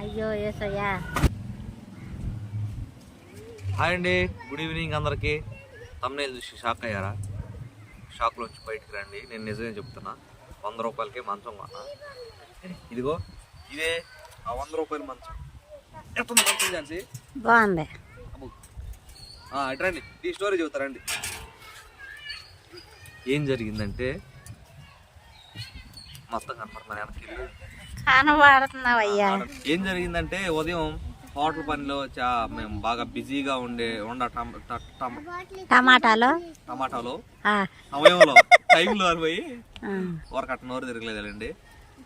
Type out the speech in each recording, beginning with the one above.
అయ్యో ఏసయ్యా హాయ్ అండి గుడ్ ఈవినింగ్ అందరికి. తమ్నేల్ చూసి షాక్ అయ్యారా? షాక్లో వచ్చి బయటికి రండి నేను నిజమే చెప్తున్నా. వంద రూపాయలకే మంచం కొన్నా. ఇదిగో ఇదే ఆ వంద రూపాయల మంచం. ఎట్టుంది మంచం ఝాన్సీ? బాగుంది. అబ్బో. ఆ, ఇటు రండి ఈ స్టోరీ చెబుతారండి ఏం జరిగిందంటే మొత్తం కనపడుతున్నాను వెనక్కి ఏం జరిగిందంటే ఉదయం హోటల్ పనిలో చా మేము బాగా బిజీగా ఉండే ఉండ టమ ట- టమ- టమాటాలు? టమాటాలో. ఆ, సమయంలో టైంలో పోయి ఆ. ఊరకట్ట నోరు తిరగలేదండి.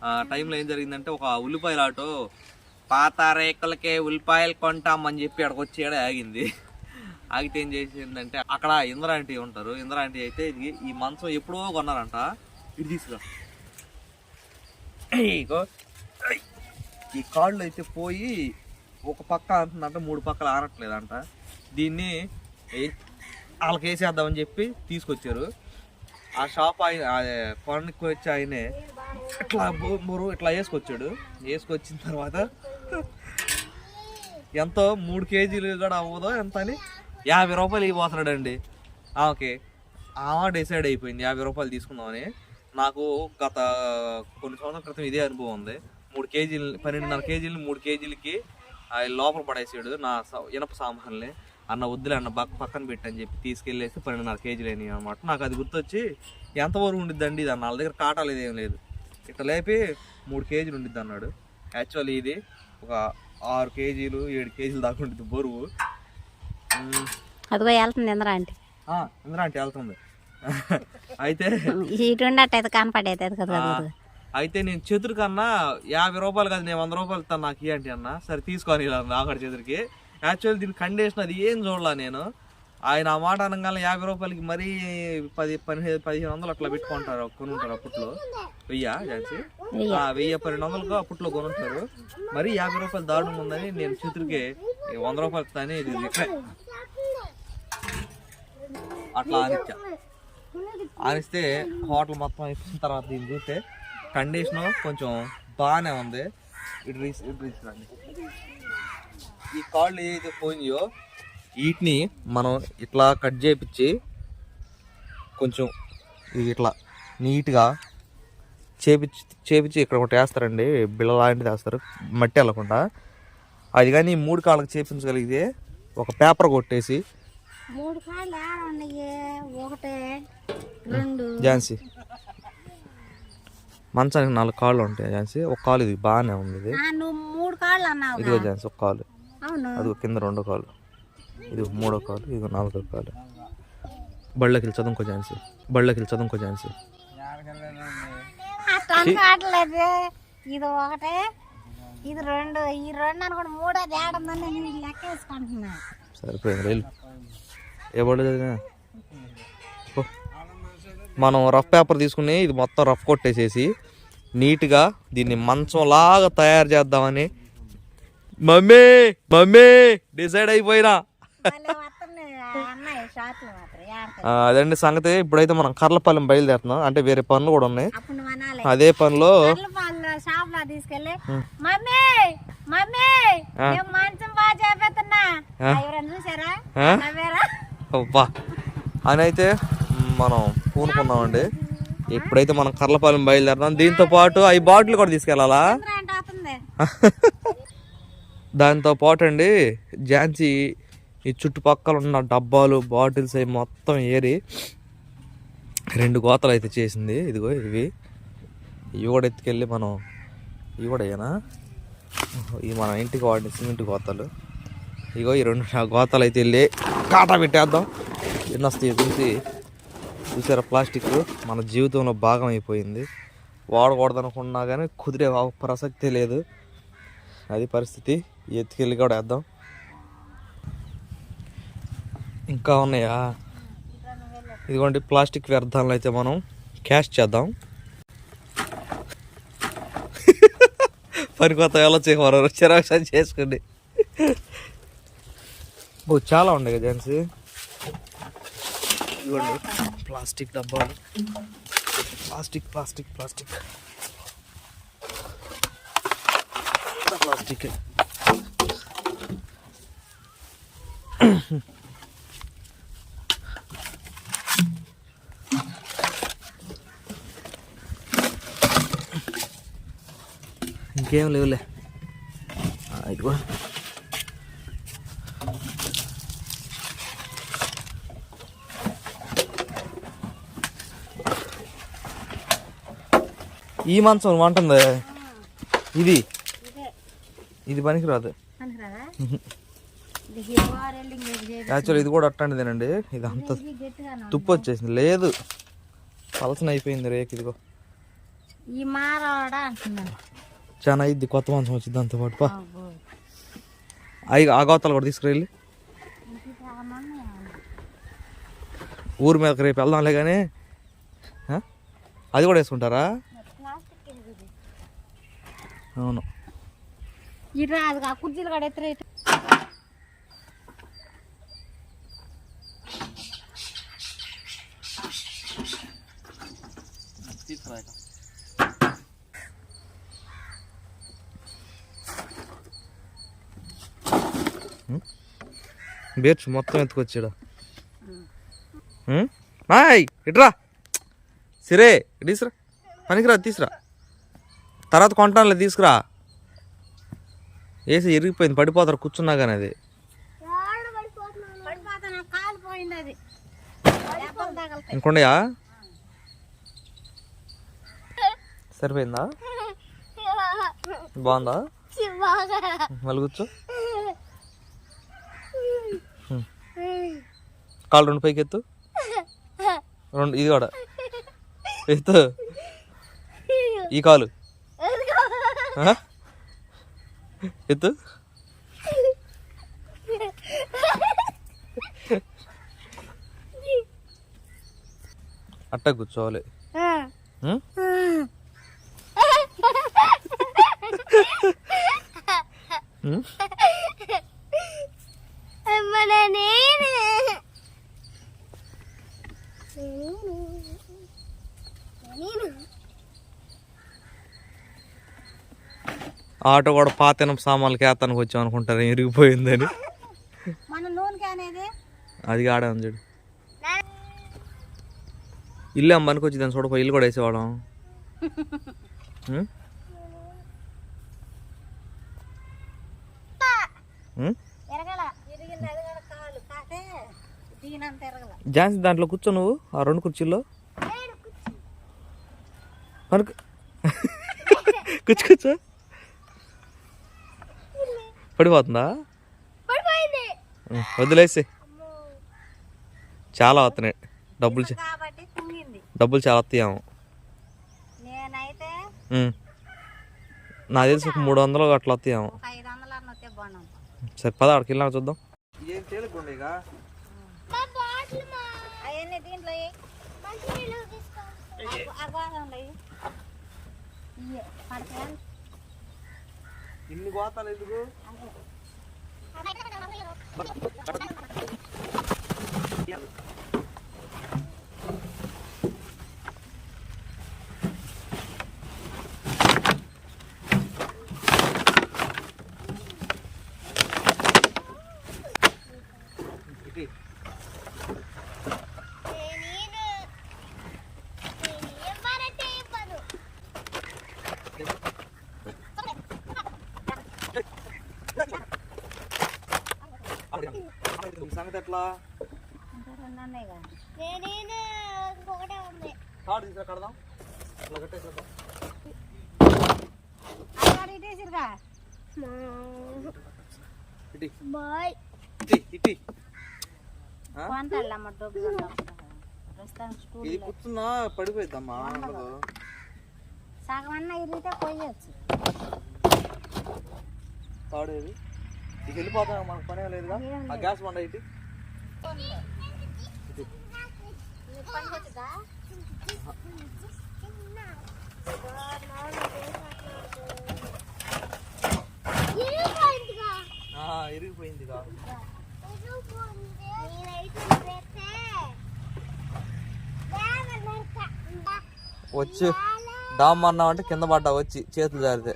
ఆ టైంలో ఏం జరిగిందంటే ఒక ఉల్లిపాయల ఆటో పాత రేకులకే ఉల్లిపాయలు కొంటామని చెప్పి అక్కడికి వచ్చి ఈడ ఆగింది. ఆగితే ఏం చేసిందంటే అక్కడ ఇంద్రాంటి ఉంటారు. ఇంద్రాంటి అయితే ఇది ఈ మంచం ఎప్పుడో కొన్నారంట. ఇది తీసుకురా. ఇగో. ఈ కాళ్ళు అయితే పోయి ఒక పక్క అంటుందంట మూడు పక్కలు ఆనట్లేదంట దీన్ని వాళ్ళకి వేసేద్దామని చెప్పి తీసుకొచ్చారు. ఆ షాప్ ఆయన అదే కొనకి వచ్చి ఆయనే ఇట్లా బొమ్మరు ఇట్లా వేసుకొచ్చాడు. వేసుకొచ్చిన తర్వాత ఎంతో మూడు కేజీలు కూడా అవ్వదో ఎంత అని యాభై రూపాయలు ఇవ్వబోతున్నాడండి. ఓకే. ఆమె డిసైడ్ అయిపోయింది. యాభై రూపాయలు తీసుకుందామని. నాకు గత కొన్ని సంవత్సరాల క్రితం ఇదే అనుభవం ఉంది. మూడు కేజీలు పన్నెండున్నర కేజీలు మూడు కేజీలకి ఆ లోపల పడేసాడు. నా ఇనప సామాన్లని అన్న వద్దులే అన్న పక్క పక్కన పెట్టని చెప్పి తీసుకెళ్ళేసి పన్నెండున్నర కేజీలు అయినాయి అనమాట నాకు అది గుర్తొచ్చి ఎంతవరకు ఉండిద్దండి ఇది అన్న? వాళ్ళ దగ్గర కాటా లేదు ఏం లేదు. ఇట్లా లేపి మూడు కేజీలు ఉండిద్ది అన్నాడు. యాక్చువల్లీ ఇది ఒక ఆరు కేజీలు ఏడు కేజీలు దాకా ఉండిద్ది బరువు. అదిగో వెళ్తుంది ఇంద్రా అంటే ఇంద్రా అంటే వెళ్తుంది అయితే ఇటు ఉండట్టయితే కనపడేది కదా అయితే నేను చతురు కన్నా యాభై రూపాయలు కాదు నేను వంద రూపాయలు ఇస్తాను నాకు ఇయ్యండి అన్న. సరే తీసుకొని ఆఖరి చతురికి యాక్చువల్ దీని కండిషన్ అది ఏం చూడలా నేను. ఆయన ఆ మాట అనగానే యాభై రూపాయలకి మరీ పది పదిహేను పదిహేను వందలు అట్లా పెట్టుకుంటారు కొనుంటారు అప్పట్లో వెయ్యా ఝాన్సీ? వెయ్యి. ఆ, వెయ్యి పన్నెండు వందలకు అప్పట్లో కొనుంటారు. మరి యాభై రూపాయలు దారుణం ఉందని నేను చతురికి వంద రూపాయలు ఇస్తాను ఇది అట్లా అనిచ్చా ఆనిస్తే హోటల్ మొత్తం అయిపోయిన తర్వాత దీన్ని చూస్తే కండిషన్ కొంచెం బాగానే ఉంది. ఇటు ఇటు తీసుకురండి ఈ కాళ్ళు ఏదైతే పోయినాయో వీటిని మనం ఇట్లా కట్ చేపించి కొంచెం ఇది ఇట్లా నీట్గా చేపించి చేపించి ఇక్కడ ఒకటి వేస్తారండి. బిళ్ళ లాంటిది వేస్తారు. మట్టి వెళ్ళకుండా. అది కానీ మూడు కాళ్ళకి చేపించగలిగితే ఒక పేపర్ కొట్టేసి మూడు కాళ్ళు ఒకటే రెండు ఝాన్సీ. మంచానికి నాలుగు కాళ్ళు ఉంటాయి ఝాన్సీ. ఒక కాలు ఇది బాగానే ఉంది ఇది. ఆ, నువ్వు మూడు కాళ్ళు అన్నావు ఇదిగో ఝాన్సీ ఒక కాలు. అవును? అది కింద రెండో కాలు. ఇది మూడో కాలు ఇది నాలుగో కాలు. బళ్ళకి వెళ్ళి చదువుకో ఝాన్సీ. బళ్ళకి వెళ్ళి చదువుకో ఝాన్సీ. ఇది ఒకటే ఇది రెండు ఈ రెండు అనుకోండి లెక్క వేసుకుంటున్నా. సరిపోయింది ఏ బళ్ళు చదివినా. మనం రఫ్ పేపర్ తీసుకుని ఇది మొత్తం రఫ్ కొట్టేసేసి నీట్గా దీన్ని మంచంలాగా తయారు చేద్దామని. మమ్మీ మమ్మీ డిసైడ్ అయిపోయినా. అదండి సంగతి. ఇప్పుడైతే మనం కర్లపాలెం బయలుదేరుతున్నాం. అంటే వేరే పనులు కూడా ఉన్నాయి. అదే పనిలో అని అయితే మనం పూనుకున్నామండి ఎప్పుడైతే మనం కర్లపాలెం బయలుదేరుతాం దీంతో పాటు అవి బాటిల్ కూడా తీసుకెళ్ళాలా? దాంతో పాటు అండి ఝాన్సీ ఈ చుట్టుపక్కల ఉన్న డబ్బాలు బాటిల్స్ అవి మొత్తం ఏరి రెండు గోతలు అయితే చేసింది. ఇదిగో ఇవి. ఇవి కూడా ఎత్తుకెళ్ళి మనం ఇవి కూడా ఏనా? ఇవి మన ఇంటికి వాడిన సిమెంట్ గోతలు. ఇగో ఈ రెండు గోతలు అయితే వెళ్ళి కాటా పెట్టేద్దాం. ఎన్ని చూసి. చూసారా ప్లాస్టిక్ మన జీవితంలో భాగం అయిపోయింది. వాడకూడదు అనుకున్నా కానీ కుదిరే ప్రసక్తే లేదు. అది పరిస్థితి. ఎత్తుకెళ్ళి కూడా వేద్దాం. ఇంకా ఉన్నాయా? ఇదిగోండి ప్లాస్టిక్ వ్యర్థాలను అయితే మనం క్యాష్ చేద్దాం. పని కొత్త ఎలా చేయమన్నారు చిరాకు చేసుకోండి చాలా ఉన్నాయి కదా జెన్సీ ఇవ్వండి ప్లాస్టిక్ డబ్బాలు. Plastic plastic plastic. ప్లాస్టిక్. ఇంకేం లేవులే. ఇదిగో. ఈ మంచం వంటుంది ఇది. ఇదే పనికిరాదు. యాక్చువల్ ఇది కూడా అట్టండిదేనండి ఇది అంత ఇది గట్టిగా తుప్పు వచ్చేసింది. లేదు. పలసన అయిపోయింది రేక్ ఇదిగో. ఈ చాలా ఇది కొత్త మంచం వచ్చింది దాంతో పాటు. పా. అవి ఆ గోతాలు కూడా తీసుకురెళ్ళి సామాన్య. ఊరి మీదకి రేపు వెళ్దాంలే కానీ? అది కూడా వేసుకుంటారా. అవును. ఇది రాదు ఆ కుర్చీలు కూడా ఎత్తురు ఇటు. బేర్చు మొత్తం ఎత్తుకొచ్చాడు. మాయ్ ఇట్రా సిరే తీసురా. పనికిరా తీసురా. తర్వాత కొంటానులే తీసుకురా. వేసి ఇరిగిపోయింది పడిపోతారు కూర్చున్నా కానీ అది. ఇంకొండయా? సరిపోయిందా? బాగుందా? మళ్ళీ కూర్చో. కాలు రెండు పైకి ఎత్తు రెండు ఇది కూడా. ఎత్తు. ఈ కాలు? ఎత్తు? అట్ట కూర్చోవాలి. హ్మ్? ఆటో కూడా పాత సామాన్లకి వేస్తానికి వచ్చాం అనుకుంటారు ఇరిగిపోయిందని. అది ఆడే ఉంది చూడు. ఇల్లు అమ్మనికి వచ్చి దాన్ని చూడపో ఇల్లు కూడా వేసేవాళ్ళం. ఝాన్సీ దాంట్లో కూర్చో నువ్వు ఆ రెండు కుర్చీల్లో. పనుకు. కూర్చో కూర్చో. పడిపోతుందా? వదిలేసి. చాలా వస్తున్నాయి. డబ్బులు డబ్బులు చాలా వస్తాయేమో. నాకు తెలిసి ఒక మూడు వందలు అట్లా వస్తాయేమో. సరే పద అక్కడికి వెళ్ళినా చూద్దాం. ఏం తేలికుండేగా అవన్నీ దీంట్లో ఇన్ని గోతాలు ఎందుకు ఇటీ. సంగతి ఎట్లా. తాడు తీసుకురా కడదాం. కట్టేసేద్దాం ఇది కూర్చున్నా పడిపోయిద్దమ్మా సగం అన్న ఇరిగితే పోయొచ్చు వెళ్ళిపోతాం మనకు పనే లేదుగా? ఆ గ్యాస్ బండ ఇటీ. ఇరిగిపోయింది వచ్చి డామ్ అన్నామంటే కింద పడ్డా వచ్చి చేతులు జారితే.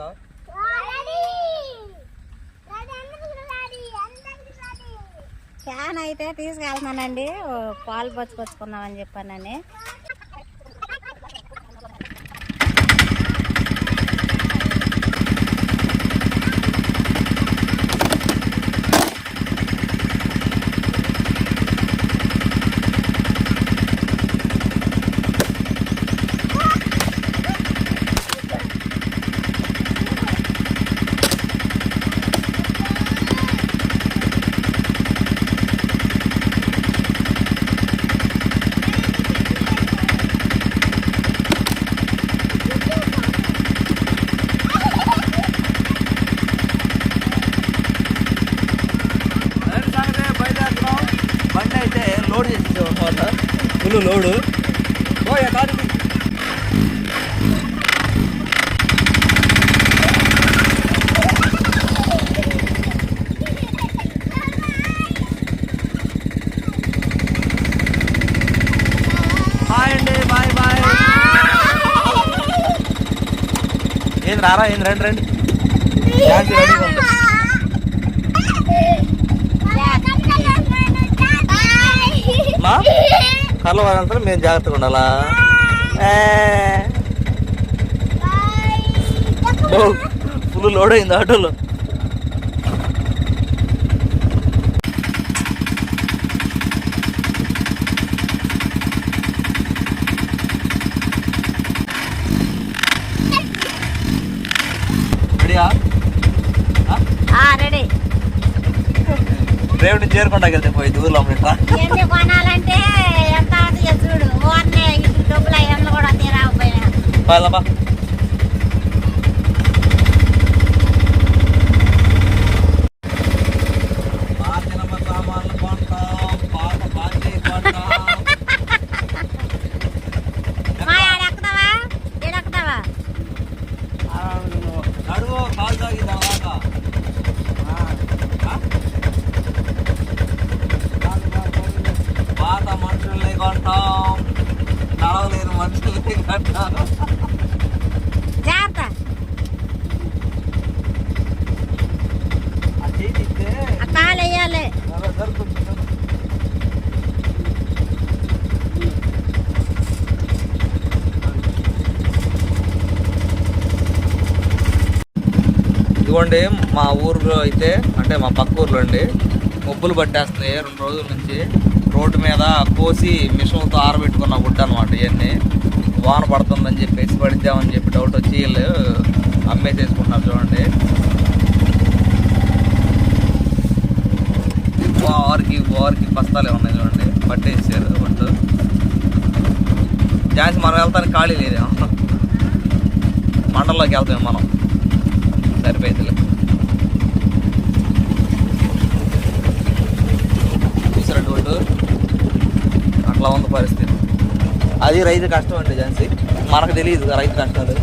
రెడీయా ఫ్యాన్ అయితే తీసుకెళ్తున్నానండి. పాలు పచ్చుకొచ్చుకున్నామని చెప్పానని అదే సంగతి బయలుదేరుతున్నాం బండి అయితే లోడ్ చేసేసాం అనమాట ఫుల్ లోడు. ఓ కాదు. ఏంది రారా ఏంది రండి రండి. ఝాన్సీ రెడీగా ఉంది. మా కళ్ళ మేము జాగ్రత్తగా ఉండాలా? ఫుల్ లోడ్ అయింది ఆటోలో రేవుని చేరుకుంటా వెళ్తే పోయి ఎన్ని కొనాలంటే చూడు ఓన్లే ఇటు డబ్బులు అయ్యంలో కూడా తీరాకపోయినా పాలమ్మా పాతినమ్మ సామాన్లు కొంటాం పాత బాకీ కొంటాం మా ఆడెక్కుతావా ఈడెక్కుతావా నడువు కాలు తాగి తర్వాత పాత మనుషుల్ని కొంటాం నడవలేని మనుషుల్ని కొంటాం జాగ్రత్త ఆ చేయి తిప్పితే ఆ కాలు వేయాలి కొంచెం ఇదిగోండి మా ఊర్లో అయితే అంటే మా పక్క ఊర్లో అండి మొబ్బులు పట్టేస్తున్నాయి. రెండు రోజుల నుంచి రోడ్డు మీద కోసి మిషన్తో ఆరబెట్టుకున్న గుడ్డ అనమాట ఇవన్నీ వాన పడుతుందని చెప్పేసి పడిద్దామని చెప్పి డౌట్ వచ్చి వీళ్ళు అమ్మేసేసుకుంటున్నారు చూడండి. ఆరుకి వారికి బస్తాలే ఉన్నాయి చూడండి. పట్టేసారు ఒట్టు. ఛాన్సీ మనం వెళ్తానికి ఖాళీ లేదే మండలంలోకి వెళ్తాం మనం. సరిపోయిందిలే. చూసారండి ఒట్టు? అట్లా ఉంది పరిస్థితి. అది రైతు కష్టం అండి ఝాన్సీ మనకు తెలియదు రైతు కష్టాలు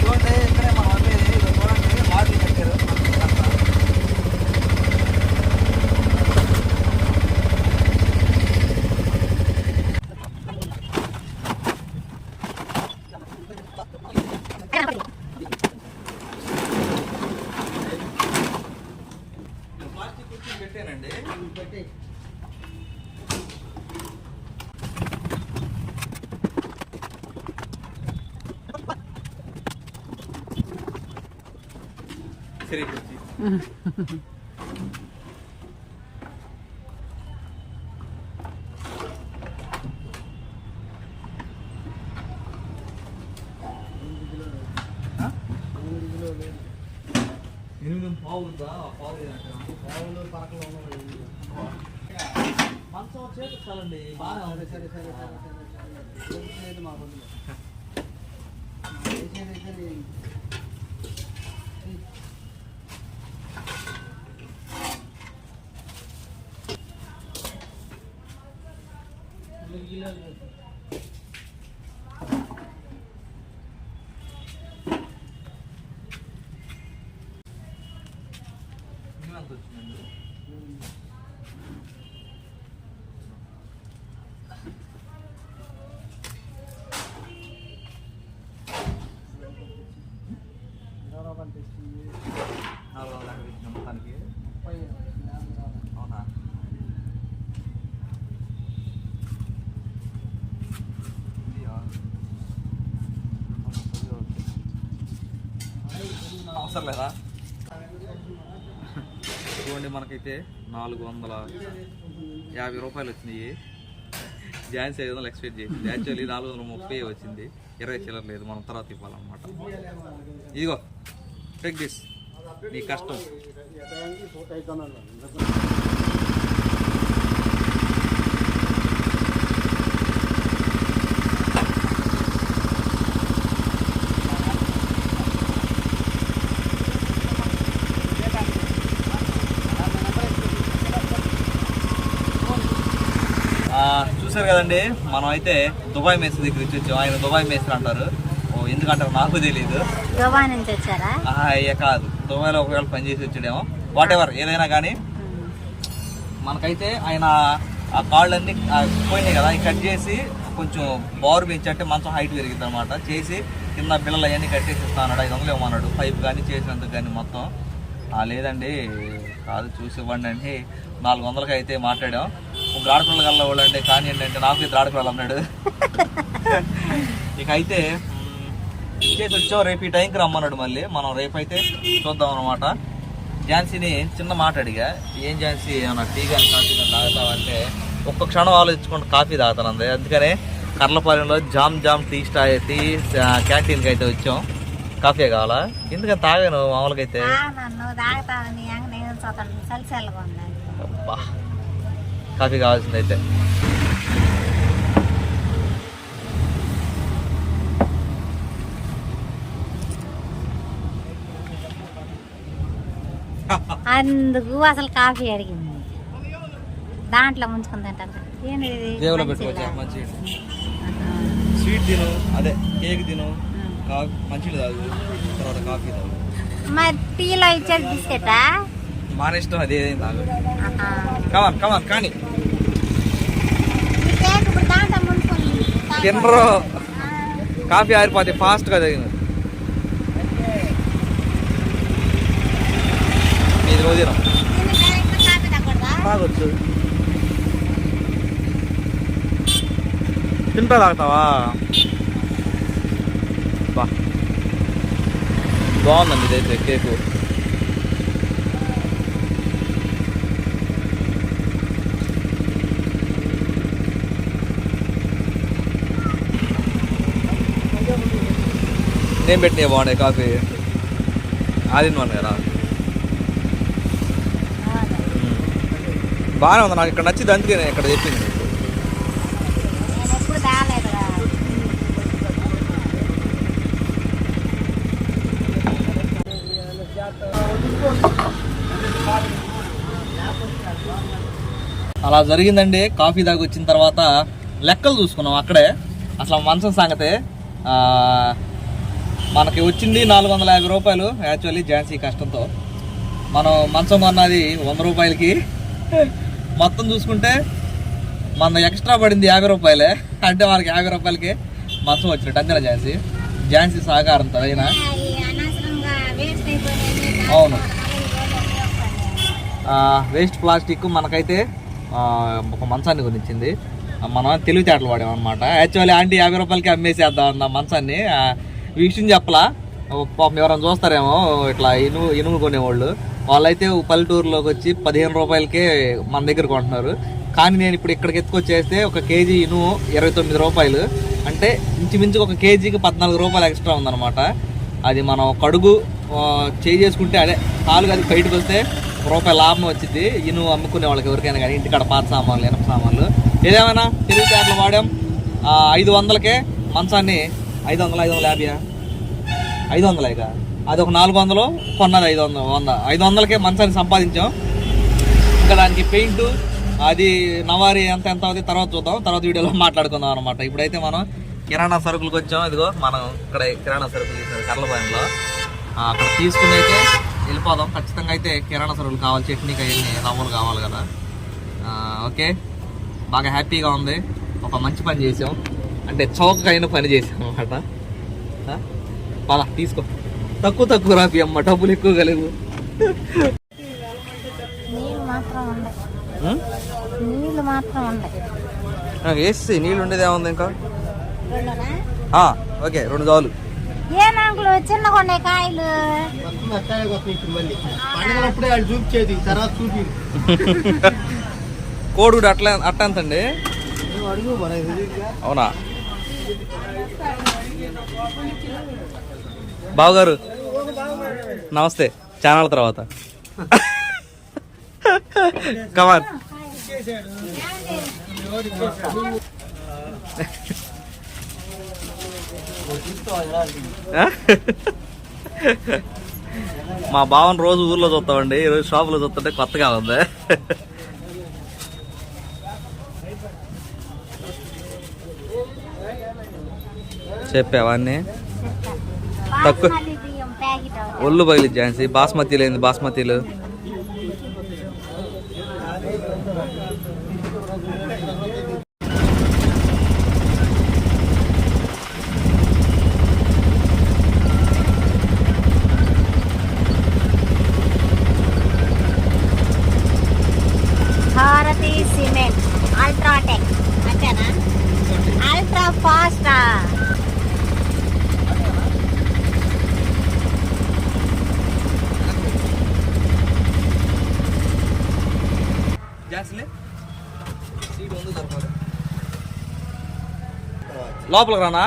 చూడండి ఇక్కడే మనం అమ్మేది ఇదిగో చూడండి బాటిల్ కట్టారు ప్లాస్టిక్ కుర్చీ పెట్టానండి సరే కుర్చీ ఎనిమిది పావు ఉందా పావు పావులు పరకలు మంచం చేపించాలండి బాగా ఉంది. సరే సరే ఎంత చూపించలేదా చూడండి మనకైతే నాలుగు వందల యాభై రూపాయలు వచ్చినాయి. జాయిన్స్ ఐదు వందలు ఎక్స్పెక్ట్ చేసింది యాక్చువల్లీ నాలుగు వందల ముప్పై వచ్చింది. ఇరవై చిల్లర లేదు మనం తర్వాత ఇవ్వాలన్నమాట. ఇదిగో టెక్ దిస్ నీ కష్టం ఆ, చూశారు కదండి మనం అయితే దుబాయ్ మేస్త్రి దగ్గర వచ్చాం ఆయన దుబాయ్ మేస్త్రి అంటారు. ఓ ఎందుకంటారు నాకు తెలియదు దుబాయ్ నుంచి వచ్చారా? అయ్యే కాదు. దుబాయ్లో ఒకవేళ పని చేసి వచ్చాడేమో. వాట్ ఎవర్ ఏదైనా కానీ. మనకైతే ఆయన ఆ కాళ్ళన్నీ ఆ పోయినాయి కదా కట్ చేసి కొంచెం బోర్ పెంచి అంటే మంచం హైట్ పెరిగింది అనమాట చేసి కింద పిల్లలు అవన్నీ కట్టేసి ఇస్తా అన్నాడు. ఐదు వందలు ఇవ్వమన్నాడు పైప్ కానీ చేసినందుకు కానీ మొత్తం. ఆ, లేదండి కాదు చూసి ఇవ్వండి అంటే నాలుగు వందలకి అయితే మాట్లాడాం. ముగ్గురు ఆడపిల్లలు కల్లా వాళ్ళు అంటే కానీ ఏంటంటే నాకు ఇద్దరు ఆడపిల్లలు అన్నాడు. ఇక అయితే ఇచ్చేసి వచ్చాం రేపు ఈ టైంకి రమ్మన్నాడు మళ్ళీ. మనం రేపు అయితే చూద్దాం అనమాట ఝాన్సీని చిన్న మాట అడిగా. ఏం ఝాన్సీ ఏమన్నా టీ కానీ కాఫీ కానీ తాగుతావంటే ఒక్క క్షణం ఆలోచించుకుంటూ కాఫీ తాగుతానంది. అందుకనే కర్లపాలెంలో జామ్ జామ్ టీ స్టా టీ క్యాంటీన్కి అయితే వచ్చాం. కాఫీ కావాలా? ఎందుకని తాగాను మామూలుగా అయితే? కాఫీ కావాల్సింది అయితే అందుకు అసలు కాఫీ అడిగింది. దాంట్లో ముంచుకుని తింటారు ఏంటి ఇది జేబులో మంచిదా? పెట్టుకోవచ్చా మంచి ఆహా. స్వీట్ తిను అదే కేక్ తిను కాఫీ మంచిది తాగు తర్వాత కాఫీ తాగు. మరి టీలో ఇచ్చేది బిస్కెటా? మన ఇష్టం అదే తాగు. కమాన్ కమాన్ కానీ ఈ కేక్ ఇప్పుడు దాంట్లో ముంచుకొని తినరు కాఫీ ఆరిపోతే ఫాస్ట్గా తగిన ఇది రోజు తాగొచ్చు తింటా తాగుతావా? బా. బాగుందండి ఇదైతే కేకు. నేను పెట్టిన బాగుండే కాఫీ. ఆదిన్ కదా బాగానే ఉంది నాకు ఇక్కడ నచ్చింది అందుకే నేను ఇక్కడ చెప్పింది. అలా జరిగిందండి. కాఫీ దాకా వచ్చిన తర్వాత లెక్కలు చూసుకున్నాం అక్కడే. అసలు మంచం సంగతే మనకి వచ్చింది నాలుగు వందల యాభై రూపాయలు యాక్చువల్లీ ఝాన్సీ కష్టంతో. మనం మంచం అన్నది వంద రూపాయలకి. మొత్తం చూసుకుంటే మన ఎక్స్ట్రా పడింది యాభై రూపాయలే. అంటే మనకి యాభై రూపాయలకి మంచం వచ్చినట్టు అంతేనా ఝాన్సీ? ఝాన్సీ సహకారంతో తదైనా అవును. వేస్ట్ ప్లాస్టిక్ మనకైతే ఒక మంచాన్ని కొనిచ్చింది. మనం తెలివితేటలు వాడేమన్నమాట. యాక్చువల్లీ ఆంటీ యాభై రూపాయలకి అమ్మేసేద్దాం అన్న మంచాన్ని విషయం చెప్పలా. పాపం ఎవరైనా చూస్తారేమో ఇట్లా ఇనుము ఇనుము కొనేవాళ్ళు. వాళ్ళైతే పల్లెటూరులోకి వచ్చి పదిహేను రూపాయలకే మన దగ్గర కొంటున్నారు. కానీ నేను ఇప్పుడు ఇక్కడికి ఎత్తుకొచ్చేస్తే ఒక కేజీ ఇనుము ఇరవై తొమ్మిది రూపాయలు. అంటే ఇంచుమించు ఒక కేజీకి పద్నాలుగు రూపాయలు ఎక్స్ట్రా ఉందన్నమాట. అది మనం కడుగు చేయి చేసుకుంటే అదే కాలు అది బయటకు వస్తే ఒక రూపాయి లాభం వచ్చింది ఇను అమ్ముకునే వాళ్ళకి ఎవరికైనా కానీ ఇంటికాడ పాత సామాన్లు ఇనప సామాన్లు. ఏదేమైనా తెలివితేటలు వాడాం. ఐదు వందలకే మంచాన్ని ఐదు వందలు ఐదు వందల యాభై ఐదు వందల ఇక. అది ఒక నాలుగు వందలు కొన్నది ఐదు వందల వంద. ఐదు వందలకే మంచాన్ని సంపాదించాం. ఇంకా దానికి పెయింట్ అది నవారి ఎంత ఎంత అవుతుంది తర్వాత చూద్దాం. తర్వాత వీడియోలో మాట్లాడుకుందాం అనమాట ఇప్పుడైతే మనం కిరాణా సరుకులకు వచ్చాం. ఇదిగో మనం ఇక్కడ కిరాణా సరుకులు తీసిన కర్లపాయంలో అక్కడ తీసుకుని అయితే వెళ్ళిపోదాం. ఖచ్చితంగా అయితే కిరాణా సరుకులు కావాలి. చట్నీకి అవన్నీ రవ్వలు కావాలి కదా. ఓకే. బాగా హ్యాపీగా ఉంది. ఒక మంచి పని చేసాం. అంటే చౌకైన పని చేసాం అనమాట పద తీసుకో. తక్కువ తక్కువ రాపి అమ్మ డబ్బులు ఎక్కువ ఉండే. వేసి నీళ్ళు ఉండేది ఏముంది ఇంకా? ఓకే రెండు చాలు ఏనాకులు చిన్నగా ఉన్నాయి కాయలు. పండగలప్పుడే వాళ్ళు చూపించేది తర్వాత చూపి కోడుగుడు అట్లా అట్ట ఎంతండి నువ్వు బావగారు నమస్తే ఛానల్ తర్వాత. కమాన్ మా బావని రోజు ఊర్లో చూస్తామండి ఈరోజు షాపులో చూస్తుంటే కొత్తగా ఉంది. చెప్పావన్నీ తక్కువ-. ఒళ్ళు బయలు ఝాన్సీ బాస్మతి లేని బాస్మతిలు. లోపలికి రానా?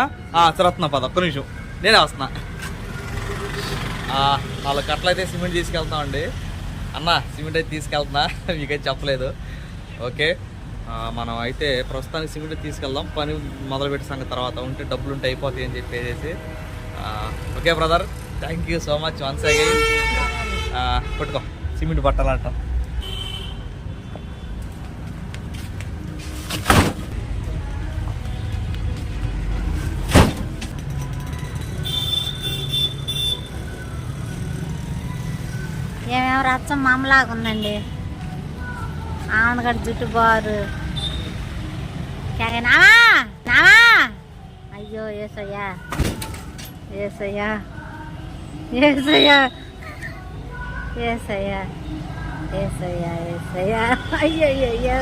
తిరుగుతున్నా పద ఒక్క నిమిషం. నేనే వస్తున్నా. వాళ్ళ కట్లయితే సిమెంట్ తీసుకెళ్తామండి అన్న సిమెంట్ అయితే తీసుకెళ్తున్నా. మీకైతే చెప్పలేదు. ఓకే. మనం అయితే ప్రస్తుతానికి సిమెంట్ తీసుకెళ్దాం. పని మొదలుపెట్టే సంగతి తర్వాత ఉంటే డబ్బులు ఉంటే అయిపోతాయి అని చెప్పేసి okay brother. Thank you so much once again పట్టుకో. సిమెంట్ పట్టాలంటాం అచ్చం రచ్చం ఉందండి. ఆమెగడ జుట్టు బారు. నావా నావా అయ్యో ఏసయ్యా. ఏసయ్యా. ఏసయ్యా. ఏసయ్యా. ఏసయ్యా ఏసయ్యా. అయ్యో అయ్యో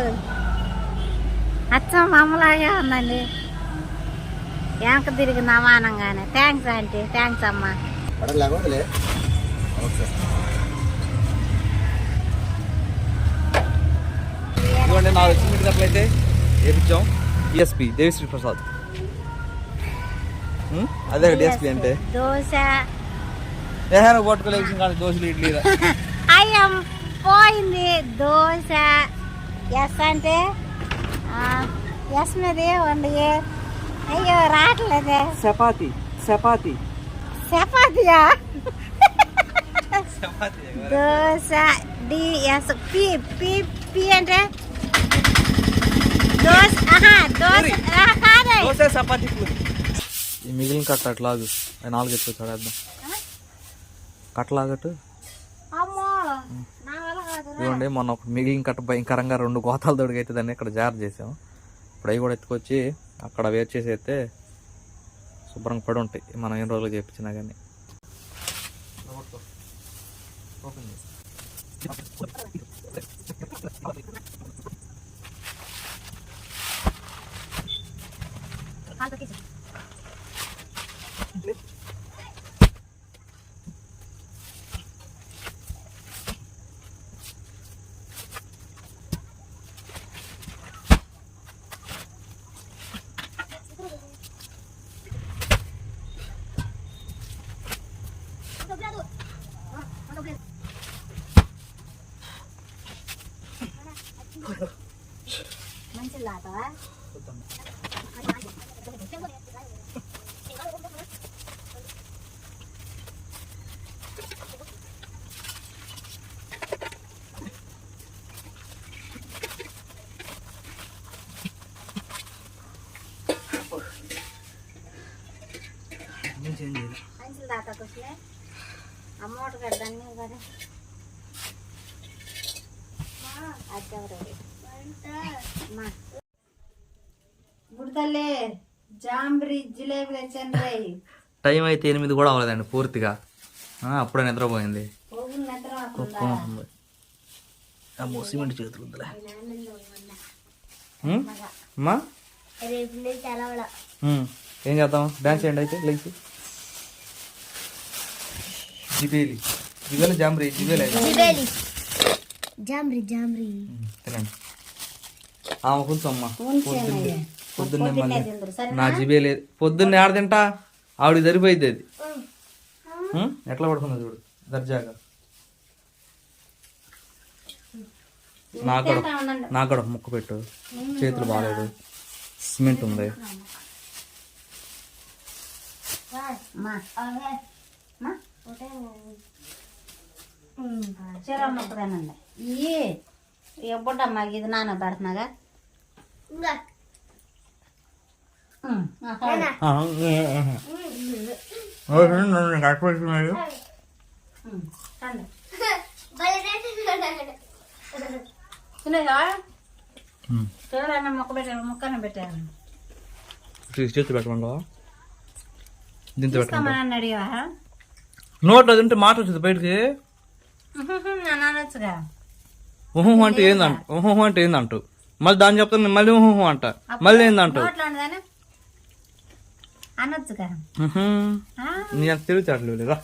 అచ్చం మమ్మలాగే ఉందండి. వెనక తిరిగి నమానంగానే థ్యాంక్స్ ఆంటీ. థ్యాంక్స్ అమ్మా. పడలే పడలే ఓకే ఇదిగోండి నాలుగు సిమెంట్ కట్టలైతే వేపించాం డిఎస్పి దేవిశ్రీ ప్రసాద్ ఉం? అదే డిఎస్పి అంటే. దోశ. ఏదైనా పట్టుకోలేక కానీ దోశలు ఇడ్లీ అయ్యం పోయింది దోశ. ఎస్ అంటే ఆ, ఎస్ మీద వండి అయ్యో రావట్లేదే. Chapati chapati. చపాతీయా? Dosa D S P P P అంటే? ఈ మిగిలిన కట్ట అట్లాగు నాలుగు ఎత్తుకొచ్చాడు వేద్దాం కట్టలాగట్టు ఇదిగోండి మొన్న ఒక మిగిలిన కట్ట భయంకరంగా రెండు గోతాల దొడికైతే దాన్ని ఇక్కడ జాగ్రత్త చేసాం ఇప్పుడు అవి కూడా ఎత్తుకొచ్చి అక్కడ వేరు చేసి అయితే శుభ్రంగా పడి ఉంటాయి. మనం ఎన్ని రోజులు చేయించినా కానీ 반도 끼지. 만질라봐. జాంబ్రీ జిలేబీ తెచ్చాను రై. టైం అయితే ఎనిమిది కూడా అవ్వలేదండి పూర్తిగా. ఆ, అప్పుడే నిద్రపోయింది. పోగులు నిద్ర కుక్క ఉంది. అమ్మో సిమెంట్ చేతులు ఉందిలే. ఉం? అమ్మా రేపు నుంచి అలవడ. ఉం. ఏం చేద్దాం? డాన్స్ చేయండి అయితే లేచి. జిబేలి. జిబేలి జాంబ్రీ జిబేలి జిబేలి. జామ్రి జామ్రి తినండి. ఆమె కొంచెం అమ్మ పొద్దున్నే పొద్దున్నే మళ్ళీ నా జిబేలి పొద్దున్నే ఆడ తింటా? ఆవిడ సరిపోయింది అది? ఎట్లా పడుకుంది చూడు దర్జాగా. నాకు కూడా నాకు కూడా ఒక ముక్క పెట్టు. చేతులు బాగాలేదు. సిమెంట్ ఉంది. చిరమ్మకుదానండి ఇయ్యి ఇక బుడ్డమ్మ ఇది నాన్న పెడుతున్నాగా. తినేసా చివరన్న మొక్క పెట్టాను ముక్కన పెట్టాను పెట్టమంటావా దీంతో అడిగావా నోట్లో తింటే మాట వచ్చింది బయటికి. ఊహు అంటే ఏందంట ఊహు అంటే ఏందంటూ మళ్ళీ దాన్ని చెప్తాను మళ్ళీ ఊహు అంట. మళ్ళీ ఏందంటూ నోట్లో ఉండదని అనొచ్చుగా. నీ అంత తెలివితేటలు లేదా